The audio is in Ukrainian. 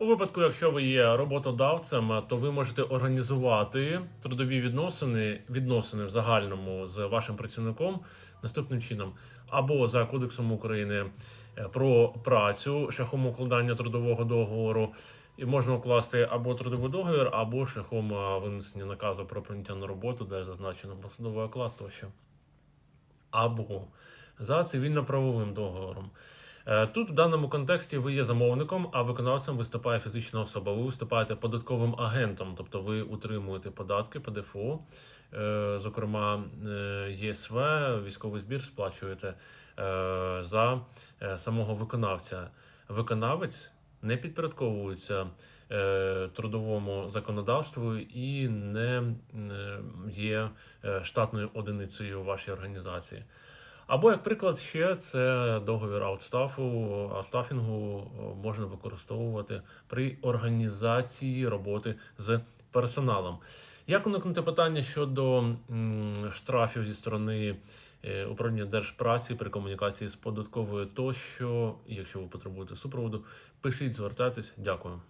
У випадку, якщо ви є роботодавцем, то ви можете організувати трудові відносини, відносини в загальному з вашим працівником наступним чином: або за Кодексом України е, про працю шляхом укладання трудового договору. І можна укласти або трудовий договір, або шляхом е, винесення наказу про прийняття на роботу, де зазначено посадовий оклад тощо. Або за цивільно-правовим договором. Е, Тут в даному контексті ви є замовником, а виконавцем виступає фізична особа. Ви виступаєте податковим агентом, тобто ви утримуєте податки, ПДФО, е, зокрема е, ЄСВ, військовий збір сплачуєте за самого виконавця. Виконавець не підпорядковується трудовому законодавству і не є штатною одиницею у вашій організації. Або, як приклад, ще це договір аутстафу, аутстафінгу о, можна використовувати при організації роботи з персоналом. Як уникнути питання щодо штрафів зі сторони е, управління держпраці при комунікації з податковою тощо, якщо ви потребуєте супроводу, пишіть, звертайтесь. Дякую.